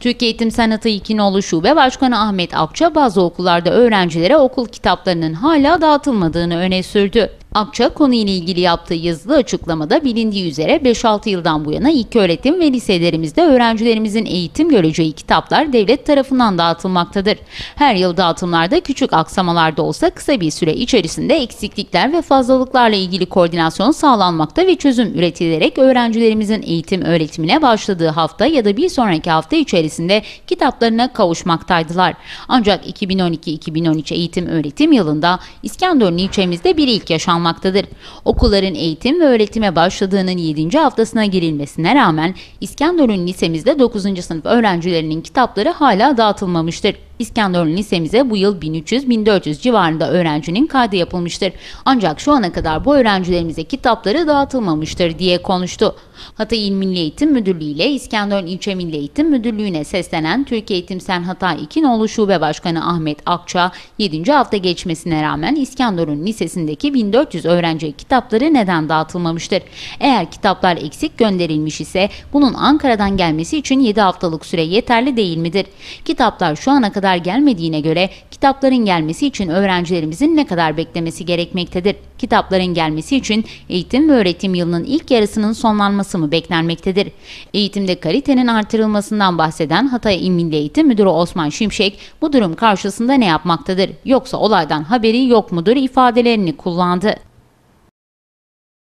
Türkiye Eğitim Sanatı 2 Nolu Şube Başkanı Ahmet Akça bazı okullarda öğrencilere okul kitaplarının hala dağıtılmadığını öne sürdü. Akça konuyla ilgili yaptığı yazılı açıklamada bilindiği üzere 5-6 yıldan bu yana ilk öğretim ve liselerimizde öğrencilerimizin eğitim göreceği kitaplar devlet tarafından dağıtılmaktadır. Her yıl dağıtımlarda küçük aksamalar da olsa kısa bir süre içerisinde eksiklikler ve fazlalıklarla ilgili koordinasyon sağlanmakta ve çözüm üretilerek öğrencilerimizin eğitim öğretimine başladığı hafta ya da bir sonraki hafta içerisinde kitaplarına kavuşmaktaydılar. Ancak 2012-2013 eğitim öğretim yılında İskenderun ilçemizde bir ilk yaşanmıştır almaktadır. Okulların eğitim ve öğretime başladığının 7. haftasına girilmesine rağmen İskenderun lisemizde 9. sınıf öğrencilerinin kitapları hala dağıtılmamıştır. İskenderun lisemize bu yıl 1300-1400 civarında öğrencinin kaydı yapılmıştır. Ancak şu ana kadar bu öğrencilerimize kitapları dağıtılmamıştır diye konuştu. Hatay İl Milli Eğitim Müdürlüğü ile İskenderun İlçe Milli Eğitim Müdürlüğü'ne seslenen Türkiye Eğitim Sen Hatay 2 Nolu Şube Başkanı Ahmet Akça, 7. hafta geçmesine rağmen İskenderun Lisesi'ndeki 1400 öğrenci kitapları neden dağıtılmamıştır? Eğer kitaplar eksik gönderilmiş ise bunun Ankara'dan gelmesi için 7 haftalık süre yeterli değil midir? Kitaplar şu ana kadar gelmediğine göre kitapların gelmesi için öğrencilerimizin ne kadar beklemesi gerekmektedir? Kitapların gelmesi için eğitim ve öğretim yılının ilk yarısının sonlanması mı beklenmektedir? Eğitimde kalitenin artırılmasından bahseden Hatay İl Milli Eğitim Müdürü Osman Şimşek bu durum karşısında ne yapmaktadır? Yoksa olaydan haberi yok mudur ifadelerini kullandı.